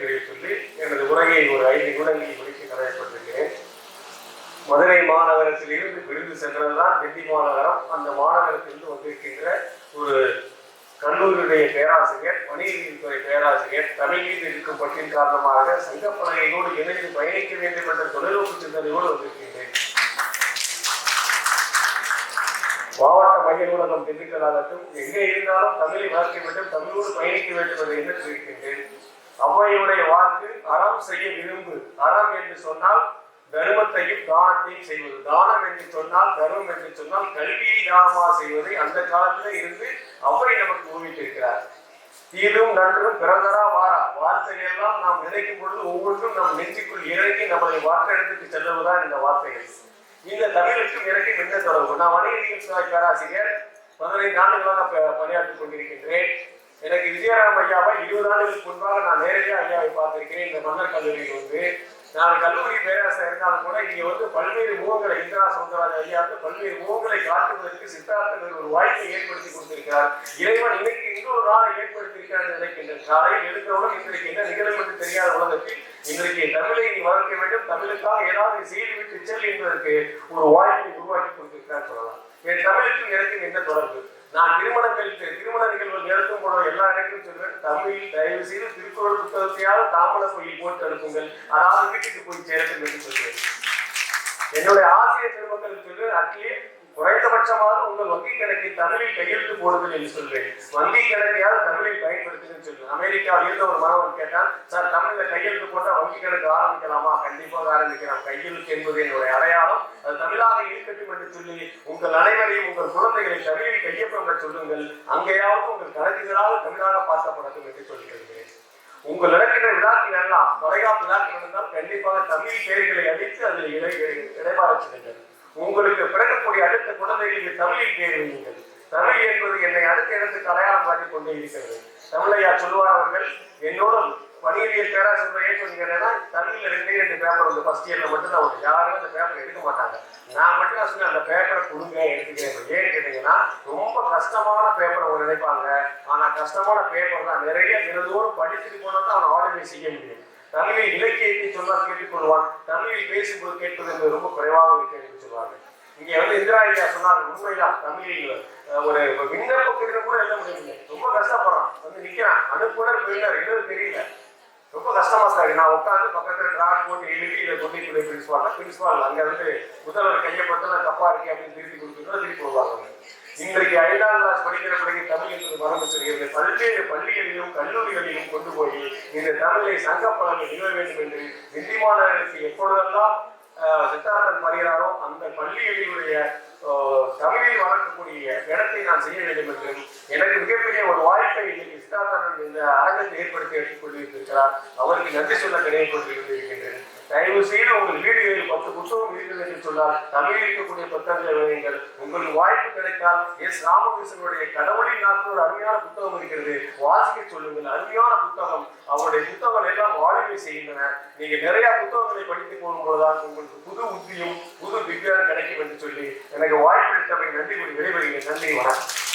வாழ்த்துக்களையும் சொல்லி எனது உரையை ஒரு ஐந்து நிமிடங்களில் முடித்து கடமைப்பட்டிருக்கிறேன் மதுரை மாநகரத்திலிருந்து விருது சென்றதுதான் டெல்லி மாநகரம். அந்த மாநகரத்திலிருந்து வந்திருக்கின்ற ஒரு கல்லூரியுடைய பேராசிரியர் வணிகவியல் பேராசிரியர் தமிழில் இருக்கும் பற்றின் காரணமாக சங்கப்பலகையோடு இணைந்து பயணிக்க வேண்டும் என்ற தொழில்நுட்ப சிந்தனையோடு வந்திருக்கின்றேன். மாவட்ட மைய நூலகம் திண்டுக்கல் ஆகட்டும் எங்கே இருந்தாலும் தமிழை வளர்க்க வேண்டும் தமிழோடு பயணிக்க வேண்டும் என்ற எண்ணத்தில் இருக்கின்றேன் அவ்வையுடைய வாக்கு அறம் செய்ய விரும்பு. அறம் என்று சொன்னால் தர்மத்தையும் தானத்தையும் செய்வது. தானம் என்று சொன்னால் தர்மம் என்று சொன்னால் கல்வியை தானமாக செய்வதை அந்த காலத்துல இருந்து அவ்வை நமக்கு ஊகித்திருக்கிறார் தீதும் நன்றும் பிறந்தரா வாரா? வார்த்தையெல்லாம் நாம் நினைக்கும் பொழுது ஒவ்வொன்றும் நம் நெஞ்சுக்குள் இறங்கி நம்மளை வாக்கெடுத்துக்கு செல்வதுதான் இந்த வார்த்தைகள். இந்த தமிழுக்கும் இறக்கும் என்ன தொடர்பு? நான் வணிகவியல் துறை பேராசிரியர் பதினைந்து ஆண்டுகளாக பணியாற்றிக் கொண்டிருக்கின்றேன். எனக்கு விஜயராம் ஐயாவை இருபது ஆண்டுகளுக்கு முன்பாக நான் நேரடியாக ஐயாவை பார்த்திருக்கிறேன். இந்த மன்னர் கல்லூரியில் வந்து நான் கல்லூரி பேராசிரியர் இருந்தாலும் கூட இங்கே வந்து பல்வேறு முகங்களை இந்திரா சௌந்தரராஜ் ஐயா வந்து பல்வேறு முகங்களை காட்டுவதற்கு சித்தார்த்தங்கள் ஒரு வாய்ப்பை ஏற்படுத்தி கொடுத்திருக்கிறார். இறைவன் இன்னைக்கு இன்னொரு நாளை ஏற்படுத்தியிருக்கிறார் என்று நினைக்கின்றேன் காலையில் எழுந்தவுடன் இன்றைக்கு என்ன நிகழும் என்று தெரியாத உலகத்தில் இன்றைக்கு தமிழை நீ வளர்க்க வேண்டும். தமிழுக்காக ஏதாவது செய்துவிட்டு செல் என்பதற்கு ஒரு வாய்ப்பை உருவாக்கி கொடுத்திருக்கிறார் சொல்லலாம். என் தமிழுக்கும் எனக்கும் என்ன தொடர்பு? புத்தகத்தையாவது சொல்லி போட்டு அனுப்புங்கள். அதாவது வீட்டுக்கு போய் சேரட்டும் என்று சொல்கிறேன். என்னுடைய ஆசிரியர் பெருமக்கள் சொல்வேன் அட்லீஸ்ட் குறைந்தபட்சமாக உங்கள் வங்கி கணக்கை தமிழில் கையெழுத்து போடுங்கள் என்று சொல்றேன் வங்கி கணக்கையால் தமிழில் பயன்படுத்துங்கன்னு சொல்றேன் அமெரிக்காவில் இருந்த ஒரு மாணவன் கேட்டால் சார் தமிழில் கையெழுத்து போட்டால் வங்கி கணக்கு ஆரம்பிக்கலாமா? கண்டிப்பாக ஆரம்பிக்கலாம். கையெழுத்து என்பது என்னுடைய அடையாளம். அது தமிழாக இருக்கட்டும் என்று சொல்லி உங்கள் அனைவரையும் உங்கள் குழந்தைகளை தமிழில் கையப்பட சொல்லுங்கள். அங்கேயாவது உங்கள் கணக்குகளால் தமிழாக பார்க்கப்படட்டும் என்று சொல்லியிருக்கிறேன் உங்கள் நடக்கின்ற விழாக்கள் எல்லாம் தொலைக்காப்பு விழாக்கள் நடந்தால் கண்டிப்பாக தமிழ் பேர்களை அழித்து அதில் இடை இடைமாறச் செய்யுங்கள் உங்களுக்கு பிறக்கக்கூடிய அடுத்த குழந்தைகளுக்கு தமிழில் பேர் வையுங்கள் தமிழ் என்பது என்னை அடுத்த இடத்துக்கு அடையாளம் காட்டிக் கொண்டே இருக்கிறது. தமிழையா சொல்லுவார் அவர்கள் என்னோட வணிகவியல் பேராசிரியர் ஏன் சொன்னீங்கன்னா தமிழ்ல ரெண்டே ரெண்டு பேப்பர் வந்து ஃபர்ஸ்ட் இயர்ல மட்டும் தான் வரும் யாரும் அந்த பேப்பர் எடுக்க மாட்டாங்க. நான் மட்டும் தான் சொன்னேன் அந்த பேப்பரை கொடுங்க எடுத்துக்கிறேன். ஏன்னு கேட்டீங்கன்னா ரொம்ப கஷ்டமான பேப்பரை அவங்க நினைப்பாங்க. ஆனா கஷ்டமான பேப்பர் தான். நிறைய தினந்தோறும் படிச்சுட்டு போனா தான் அவன் ஆளுமை செய்ய முடியும். தமிழில் இலக்கியத்தை சொன்னால் கேட்டுக்கொள்வான். தமிழில் பேசும்போது கேட்பது என்பது ரொம்ப குறைவாக இருக்கிறது சொல்லுவாங்க சொல்வாங்க. இங்க வந்து இந்திரா ஐயா சொன்னாங்க உண்மைதான். தமிழில் ஒரு விண்ணப்ப கூட எழுத முடியல ரொம்ப கஷ்டப்படுறான். வந்து நிக்கிறான். அனுப்புனர் பெரியர் என்னது தெரியல. ரொம்ப கஷ்டமா சார். நான் உட்காந்து பக்கத்துல டிராட் போட்டு எழுதி இதை கொண்டு போய் பிரின்சிபால் பிரின்சிபால் அங்க வந்து முதல்வர் கையப்பட்டு நான் தப்பா இருக்கேன் அப்படின்னு திருப்பி கொடுத்துட்டு திருப்பி வருவாங்க இன்றைக்கு ஐந்தாம் கிளாஸ் படிக்கிற பிள்ளைங்க தமிழ் என்பது மரபு சொல்கிறது பல்வேறு பள்ளிகளிலும் கல்லூரிகளிலும் கொண்டு போய் இந்த தமிழை சங்கப்பலங்கள் நிறுவ வேண்டும் என்று வெற்றிமாணவர்களுக்கு எப்பொழுதெல்லாம் சித்தார்த்தன் படுகிறாரோ அந்த பள்ளிகளினுடைய தமிழில் வளர்க்கக்கூடிய நான் செய்ய வேண்டும் என்று. எனக்கு மிகப்பெரிய ஒரு வாய்ப்பை இன்னைக்கு சித்தார்த்தன் இந்த அரங்கத்தை ஏற்படுத்தி எடுத்துக் கொண்டிருக்கிறார். அவருக்கு நன்றி சொல்ல கிடையாது தயவு செய்து உங்கள் வீடுகளில் பத்து புத்தகம் என்று சொன்னால் தமிழில் இருக்கக்கூடிய புத்தகங்களை வையுங்கள் உங்களுக்கு வாய்ப்பு கிடைத்தால் எஸ் ராமகிருஷ்ணனுடைய கடவுளின் நாட்கள் ஒரு அருமையான புத்தகம் இருக்கிறது. வாசிக்க சொல்லுங்கள். அருமையான புத்தகம். அவருடைய புத்தகங்கள் எல்லாம் வாழ்வை செய்கின்றன. நீங்க நிறைய புத்தகங்களை படித்து போகும்போதுதான் உங்களுக்கு புது உத்தியும் புது வித்தியாசம் கிடைக்கும் என்று சொல்லி எனக்கு வாய்ப்பு அளித்தவை நன்றி கூறி விடைபெறுகிறேன். நன்றி வணக்கம்.